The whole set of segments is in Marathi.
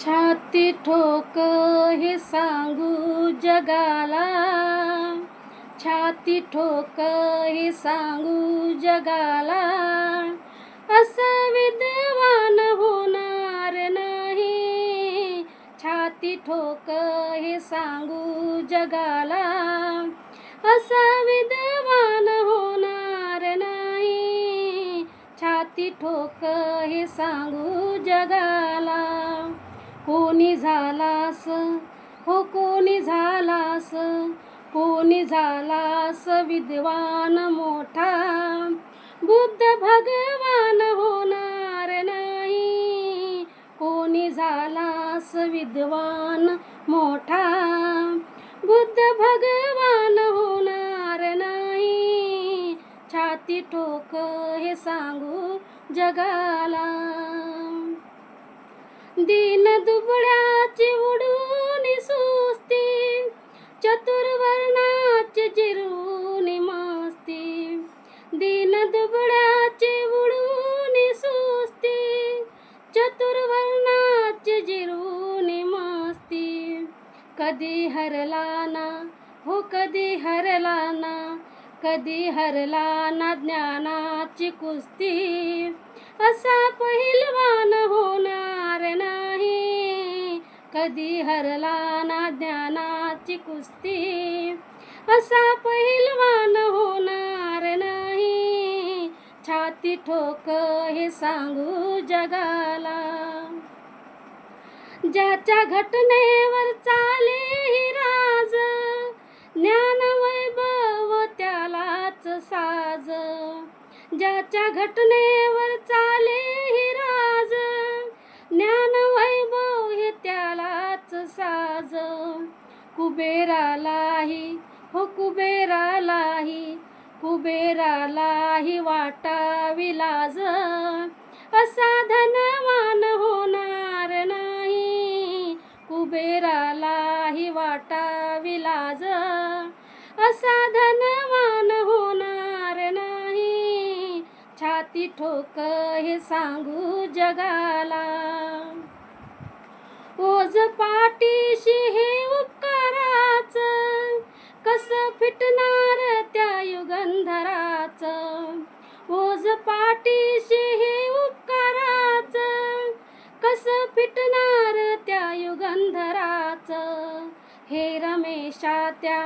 छाती ठोक हे सांगू जगाला. छाती ठोक हे सांगू जगाला. असं विद्वान होणार नाही. छाती ठोक हे सांगू जगाला. असं विद्वान होणार नाही. छाती ठोक हे सांगू जगाला. कोणी झालास? हो कोणी झालास? कोणी झालास विद्वान मोठा? बुद्ध भगवान होणार नाही. कोणी झालास विद्वान मोठा? बुद्ध भगवान होणार नाही. छाती ठोक हे सांगू जगाला. दीन दुबळ्याची उडून सुस्ती चतुर्वर्णाचे जिरून मस्ती. दीन दुबळ्याचे उडून सुस्ती चतुर्वर्णाचे जिरून मस्ती. कधी हरला ना हो कधी हरला ना कधी हरला ना ज्ञानाची कुस्ती. असा पहिलवान होणार ना कधी हरला ना ज्ञानाची कुस्ती? असा पहिलवान होणार नाही. छाती ठोक हे सांगू जगाला. ज्याच्या घटनेवर चाले ही राज ज्ञान वैभव त्यालाच साज. ज्याच्या घटनेवर चाले कुबेरालाही हो कुबेरालाही कुबेरालाही वाटावी लाज. असा धनवान होणार नाही कुबेरालाही वाटावी लाज. असा धनवान होणार नाही छाती ठोक हे सांगू जगाला. ओझ पाठीशी ओझ पाठीशी हे उपकाराच कस फिटणार त्या युगंधराच? हे रमेशा त्या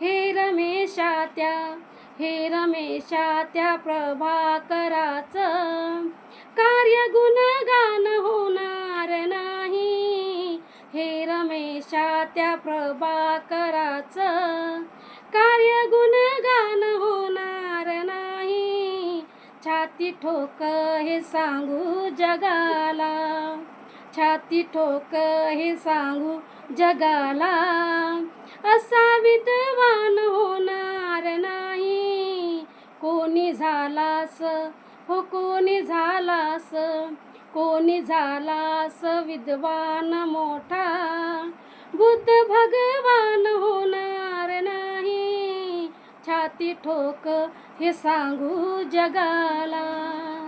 हे रमेशा त्या हे रमेशा त्या प्रभाकराच. कार्य गुणगान होणार नाही हे रमेशा त्या प्रभाकराच. कार्य गुण छाती ठोक हे सांगू जगाला. छाती ठोक हे सांगू जगाला. असा विद्वान होणार नाही. कोणी झालास? हो कोणी झालास? कोणी झालास विद्वान मोठा? बुद्ध भगवान होणार नाही. ती ठोक हे सांगू जगाला.